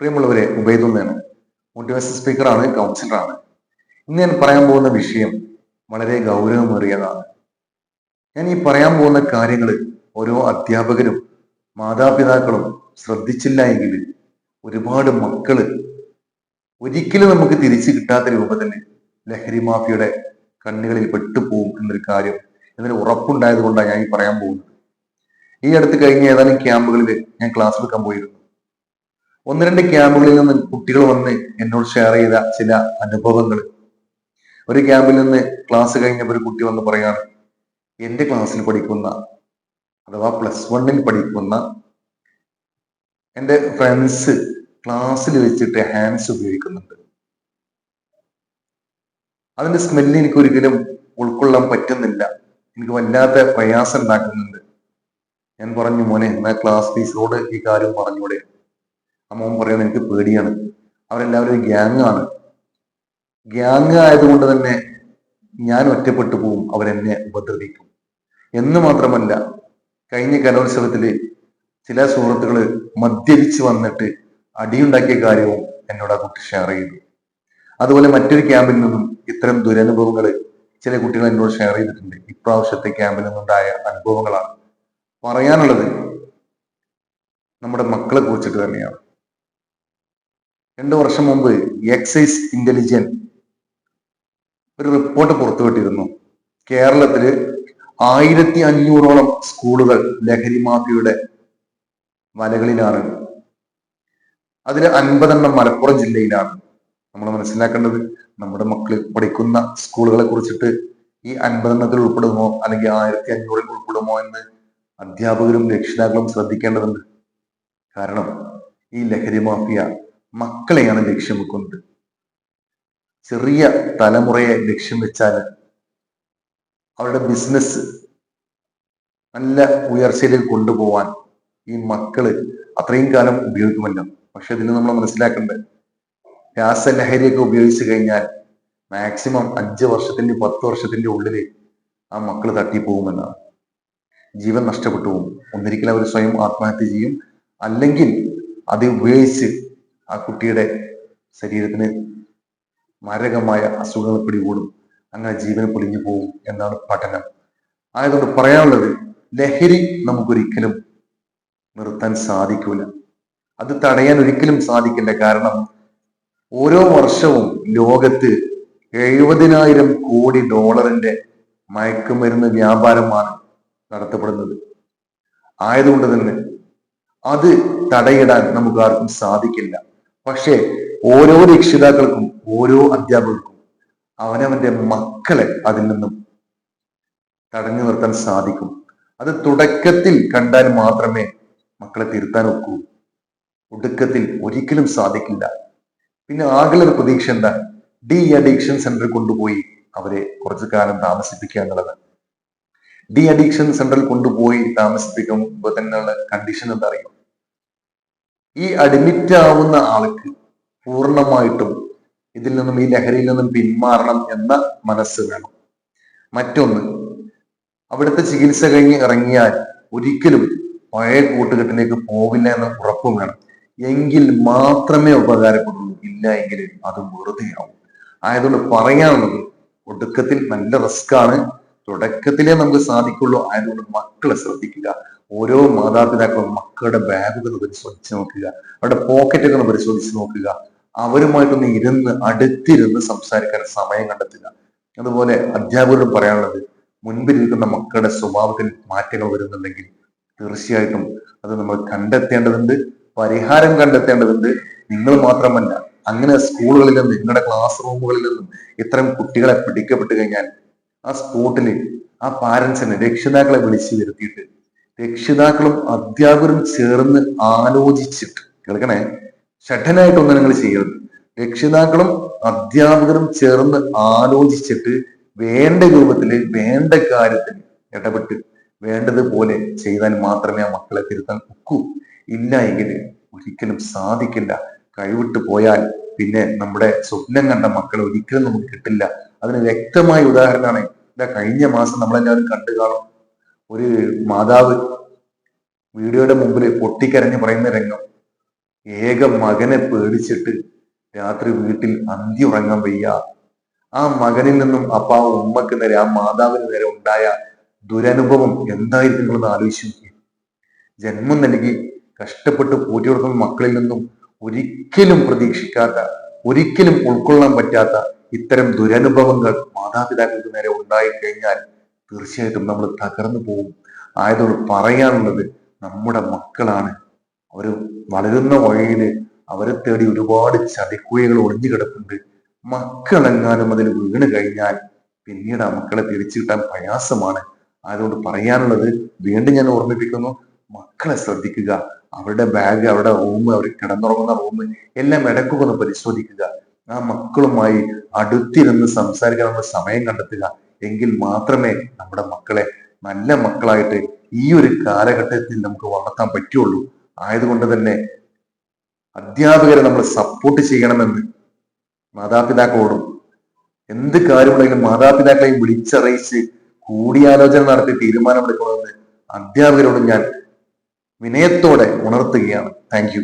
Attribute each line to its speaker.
Speaker 1: പ്രിയമുള്ളവരെ ഉബൈദുള്ളയാണ് മോട്ടിവേഷൻ സ്പീക്കറാണ് കൗൺസിലറാണ്. ഇന്ന് ഞാൻ പറയാൻ പോകുന്ന വിഷയം വളരെ ഗൗരവമേറിയതാണ്. ഞാൻ ഈ പറയാൻ പോകുന്ന കാര്യങ്ങൾ ഓരോ അധ്യാപകരും മാതാപിതാക്കളും ശ്രദ്ധിച്ചില്ല എങ്കിൽ ഒരുപാട് മക്കൾ ഒരിക്കലും നമുക്ക് തിരിച്ചു കിട്ടാത്ത രൂപത്തിൽ ലഹരി മാഫിയുടെ കണ്ണുകളിൽ പെട്ടുപോകും എന്നൊരു കാര്യം എന്നൊരു ഉറപ്പുണ്ടായത് കൊണ്ടാണ് ഞാൻ ഈ പറയാൻ പോകുന്നത്. ഈ അടുത്ത് കഴിഞ്ഞ ഏതാനും ക്യാമ്പുകളിൽ ഞാൻ ക്ലാസ് എടുക്കാൻ പോയിരുന്നു. ഒന്ന് രണ്ട് ക്യാമ്പുകളിൽ നിന്ന് കുട്ടികൾ വന്ന് എന്നോട് ഷെയർ ചെയ്ത ചില അനുഭവങ്ങൾ. ഒരു ക്യാമ്പിൽ നിന്ന് ക്ലാസ് കഴിഞ്ഞപ്പോൾ ഒരു കുട്ടി വന്ന് പറയാണ് എന്റെ ക്ലാസ്സിൽ പഠിക്കുന്ന അഥവാ പ്ലസ് വണ്ണിൽ പഠിക്കുന്ന എന്റെ ഫ്രണ്ട്സ് ക്ലാസ്സിൽ വെച്ചിട്ട് ഹാൻഡ്സ് ഉപയോഗിക്കുന്നുണ്ട്. അതിന്റെ സ്മെല്ല് എനിക്ക് ഒരിക്കലും ഉൾക്കൊള്ളാൻ പറ്റുന്നില്ല. എനിക്ക് വല്ലാത്ത പ്രയാസം ഉണ്ടാക്കുന്നുണ്ട്. ഞാൻ പറഞ്ഞു മോനെ എന്നാ ക്ലാസ് ടീച്ചറോട് ഈ കാര്യം പറഞ്ഞൂടെ? അമ്മ പറയുന്നത് എനിക്ക് പേടിയാണ്. അവരെല്ലാവരും ഒരു ഗ്യാങ് ആണ്. ഗ്യാങ് ആയതുകൊണ്ട് തന്നെ ഞാൻ ഒറ്റപ്പെട്ടു പോവും അവരെന്നെ ഉപദ്രവിക്കും. എന്ന് മാത്രമല്ല കഴിഞ്ഞ കലോത്സവത്തിൽ ചില സുഹൃത്തുക്കൾ മദ്യപിച്ച് വന്നിട്ട് അടിയുണ്ടാക്കിയ കാര്യവും എന്നോട് ആ കുട്ടി ഷെയർ ചെയ്തു. അതുപോലെ മറ്റൊരു ക്യാമ്പിൽ നിന്നും ഇത്തരം ദുരനുഭവങ്ങൾ ചില കുട്ടികൾ എന്നോട് ഷെയർ ചെയ്തിട്ടുണ്ട്. ഇപ്രാവശ്യത്തെ ക്യാമ്പിൽ നിന്നുണ്ടായ അനുഭവങ്ങളാണ്. പറയാനുള്ളത് നമ്മുടെ മക്കളെ കുറിച്ചിട്ട് തന്നെയാണ്. രണ്ടു വർഷം മുമ്പ് എക്സൈസ് ഇന്റലിജൻ ഒരു റിപ്പോർട്ട് പുറത്തുവിട്ടിരുന്നു. കേരളത്തിൽ ആയിരത്തി അഞ്ഞൂറോളം സ്കൂളുകൾ ലഹരി മാഫിയുടെ വലകളിലാണ്. അതിൽ അൻപതെണ്ണം മലപ്പുറം ജില്ലയിലാണ്. നമ്മൾ മനസ്സിലാക്കേണ്ടത് നമ്മുടെ മക്കൾ പഠിക്കുന്ന സ്കൂളുകളെ കുറിച്ചിട്ട് ഈ അൻപതെണ്ണത്തിൽ ഉൾപ്പെടുമോ? അല്ലെങ്കിൽ ആയിരത്തി അഞ്ഞൂറിൽ ഉൾപ്പെടുമോ എന്ന് അധ്യാപകരും രക്ഷിതാക്കളും ശ്രദ്ധിക്കേണ്ടതുണ്ട്. കാരണം ഈ ലഹരി മാഫിയ മക്കളെയാണ് ലക്ഷ്യം വെക്കുന്നത്. ചെറിയ തലമുറയെ ലക്ഷ്യം വെച്ചാൽ അവരുടെ ബിസിനസ് നല്ല ഉയർച്ചയിലേക്ക് കൊണ്ടുപോവാൻ ഈ മക്കൾ അത്രയും കാലം ഉപയോഗിക്കുമല്ലോ. പക്ഷെ ഇതിന് നമ്മൾ മനസ്സിലാക്കേണ്ടത് രാസലഹരിയൊക്കെ ഉപയോഗിച്ചു കഴിഞ്ഞാൽ മാക്സിമം അഞ്ച് വർഷത്തിന്റെ പത്ത് വർഷത്തിന്റെ ഉള്ളിൽ ആ മക്കൾ തട്ടിപ്പോകുമെന്നാണ്. ജീവൻ നഷ്ടപ്പെട്ടു പോകും. ഒന്നിരിക്കലും അവർ സ്വയം ആത്മഹത്യ ചെയ്യും. അല്ലെങ്കിൽ അത് ഉപയോഗിച്ച് ആ കുട്ടിയുടെ ശരീരത്തിന് മാരകമായ അസുഖങ്ങൾ പിടികൂടും. അങ്ങനെ ജീവൻ പൊളിഞ്ഞു പോകും എന്നാണ് പഠനം. ആയതുകൊണ്ട് പറയാനുള്ളത് ലഹരി നമുക്കൊരിക്കലും നിർത്താൻ സാധിക്കൂല. അത് തടയാൻ ഒരിക്കലും സാധിക്കില്ല. കാരണം ഓരോ വർഷവും ലോകത്ത് എഴുപതിനായിരം കോടി ഡോളറിന്റെ മയക്കുമരുന്ന് വ്യാപാരമാണ് നടത്തപ്പെടുന്നത്. ആയതുകൊണ്ട് തന്നെ അത് തടയിടാൻ നമുക്ക് ആർക്കും സാധിക്കില്ല. പക്ഷേ ഓരോ രക്ഷിതാക്കൾക്കും ഓരോ അധ്യാപകർക്കും അവനവന്റെ മക്കളെ അതിൽ നിന്നും തടഞ്ഞു നിർത്താൻ സാധിക്കും. അത് തുടക്കത്തിൽ കണ്ടാൽ മാത്രമേ മക്കളെ തിരുത്താൻ ഒക്കൂ. ഒടുക്കത്തിൽ ഒരിക്കലും സാധിക്കില്ല. പിന്നെ ആകെ ഒരു പ്രതീക്ഷ എന്താ? ഡി അഡിക്ഷൻ സെന്ററിൽ കൊണ്ടുപോയി അവരെ കുറച്ചു കാലം താമസിപ്പിക്കുക എന്നുള്ളത്. ഡി അഡിക്ഷൻ സെന്ററിൽ കൊണ്ടുപോയി താമസിപ്പിക്കുമ്പോൾ തന്നെയുള്ള കണ്ടീഷൻ എന്താ അറിയോ? ഈ അഡ്മിറ്റ് ആവുന്ന ആൾക്ക് പൂർണമായിട്ടും ഇതിൽ നിന്നും ഈ ലഹരിയിൽ നിന്നും പിന്മാറണം എന്ന മനസ്സ് വേണം. മറ്റൊന്ന് അവിടുത്തെ ചികിത്സ കഴിഞ്ഞ് ഇറങ്ങിയാൽ ഒരിക്കലും പഴയ കൂട്ടുകെട്ടിലേക്ക് പോവില്ല എന്ന ഉറപ്പും വേണം. എങ്കിൽ മാത്രമേ ഉപകാരപ്പെടുള്ളൂ. ഇല്ല എങ്കിൽ അത് വെറുതെയാവും ആയതുകൊണ്ട് പറയാനുള്ളത് ഒടുക്കത്തിൽ നല്ല റിസ്ക് ആണ്. തുടക്കത്തിലേ നമുക്ക് സാധിക്കുള്ളൂ. ആയതുകൊണ്ട് മക്കളെ ശ്രദ്ധിക്കുക. ഓരോ മാതാപിതാക്കളും മക്കളുടെ ബാഗുകൾ പരിശോധിച്ച് നോക്കുക അവരുടെ പോക്കറ്റുകൾ പരിശോധിച്ച് നോക്കുക. അവരുമായിട്ടൊന്ന് ഇരുന്ന് അടുത്തിരുന്ന് സംസാരിക്കാൻ സമയം കണ്ടെത്തുക. അതുപോലെ അധ്യാപകരോട് പറയാനുള്ളത് മുൻപിലിരിക്കുന്ന മക്കളുടെ സ്വഭാവത്തിൽ മാറ്റങ്ങൾ വരുന്നുണ്ടെങ്കിൽ തീർച്ചയായിട്ടും അത് നമ്മൾ കണ്ടെത്തേണ്ടതുണ്ട് പരിഹാരം കണ്ടെത്തേണ്ടതുണ്ട്. നിങ്ങൾ മാത്രമല്ല അങ്ങനെ സ്കൂളുകളിൽ നിന്നും നിങ്ങളുടെ ക്ലാസ് റൂമുകളിൽ നിന്നും ഇത്തരം കുട്ടികളെ പിടിക്കപ്പെട്ട് കഴിഞ്ഞാൽ ആ സ്പോട്ടിൽ ആ പാരന്റ്സിനെ രക്ഷിതാക്കളെ വിളിച്ചു വരുത്തിയിട്ട് രക്ഷിതാക്കളും അധ്യാപകരും ചേർന്ന് ആലോചിച്ചിട്ട്. കേൾക്കണേ? ഷഠനായിട്ടൊന്നും നിങ്ങൾ ചെയ്യരുത്. രക്ഷിതാക്കളും അധ്യാപകരും ചേർന്ന് ആലോചിച്ചിട്ട് വേണ്ട രൂപത്തിൽ വേണ്ട കാര്യത്തിൽ ഇടപെട്ട് വേണ്ടതുപോലെ ചെയ്താൽ മാത്രമേ ആ മക്കളെ തിരുത്താൻ ഒക്കൂ. ഇല്ല എങ്കിൽ ഒരിക്കലും സാധിക്കില്ല. കഴിവിട്ട് പോയാൽ പിന്നെ നമ്മുടെ സ്വപ്നം കണ്ട മക്കളെ ഒരിക്കലും നമുക്ക് കിട്ടില്ല. അതിന് വ്യക്തമായ ഉദാഹരണമാണ് ഇതാ കഴിഞ്ഞ മാസം നമ്മളെല്ലാവരും കണ്ടു കാണും ഒരു മാതാവ് വീഡിയോയുടെ മുമ്പിൽ പൊട്ടിക്കരഞ്ഞ് പറയുന്ന രംഗം. ഏക മകനെ പേടിച്ചിട്ട് രാത്രി വീട്ടിൽ അന്തി ഉറങ്ങാൻ വയ്യ. ആ മകനിൽ നിന്നും അപ്പ ഉമ്മക്ക് നേരെ ആ മാതാവിന് നേരെ ഉണ്ടായ ദുരനുഭവം എന്തായിരിക്കും നിങ്ങളൊന്ന് ആലോചിച്ച് നോക്കി. ജന്മം നൽകി കഷ്ടപ്പെട്ട് പൂറ്റി കൊടുക്കുന്ന മക്കളിൽ നിന്നും ഒരിക്കലും പ്രതീക്ഷിക്കാത്ത ഒരിക്കലും ഉൾക്കൊള്ളാൻ പറ്റാത്ത ഇത്തരം ദുരനുഭവങ്ങൾ മാതാപിതാക്കൾക്ക് നേരെ ഉണ്ടായി കഴിഞ്ഞാൽ തീർച്ചയായിട്ടും നമ്മൾ തകർന്നു പോകും. ആയതോട് പറയാനുള്ളത് നമ്മുടെ മക്കളാണ്. അവർ വളരുന്ന വഴിയിൽ അവരെ തേടി ഒരുപാട് ചതിക്കുഴികൾ ഒളിഞ്ഞു കിടപ്പുണ്ട്. മക്കളെങ്ങാനും അതിൽ വീണ് കഴിഞ്ഞാൽ പിന്നീട് ആ മക്കളെ തിരിച്ചു കിട്ടാൻ പ്രയാസമാണ്. അതുകൊണ്ട് പറയാനുള്ളത് വീണ്ടും ഞാൻ ഓർമ്മിപ്പിക്കുന്നു മക്കളെ ശ്രദ്ധിക്കുക. അവരുടെ ബാഗ് അവരുടെ റൂം അവർ കിടന്നുറങ്ങുന്ന റൂം എല്ലാം ഇടയ്ക്കൊക്കെ ഒന്ന് പരിശോധിക്കുക. ആ മക്കളുമായി അടുത്തിരുന്ന് സംസാരിക്കാനുള്ള സമയം കണ്ടെത്തുക. എങ്കിൽ മാത്രമേ നമ്മുടെ മക്കളെ നല്ല മക്കളായിട്ട് ഈ ഒരു കാലഘട്ടത്തിൽ നമുക്ക് വളർത്താൻ പറ്റുള്ളൂ. ആയതുകൊണ്ട് തന്നെ അധ്യാപകരെ നമ്മൾ സപ്പോർട്ട് ചെയ്യണമെന്ന് മാതാപിതാക്കളോടും എന്ത് കാര്യമുണ്ടെങ്കിലും മാതാപിതാക്കളെയും വിളിച്ചറിയിച്ച് കൂടിയാലോചന നടത്തി തീരുമാനമെടുക്കണമെന്ന് അധ്യാപകരോടും ഞാൻ വിനയത്തോടെ ഉണർത്തുകയാണ്. താങ്ക്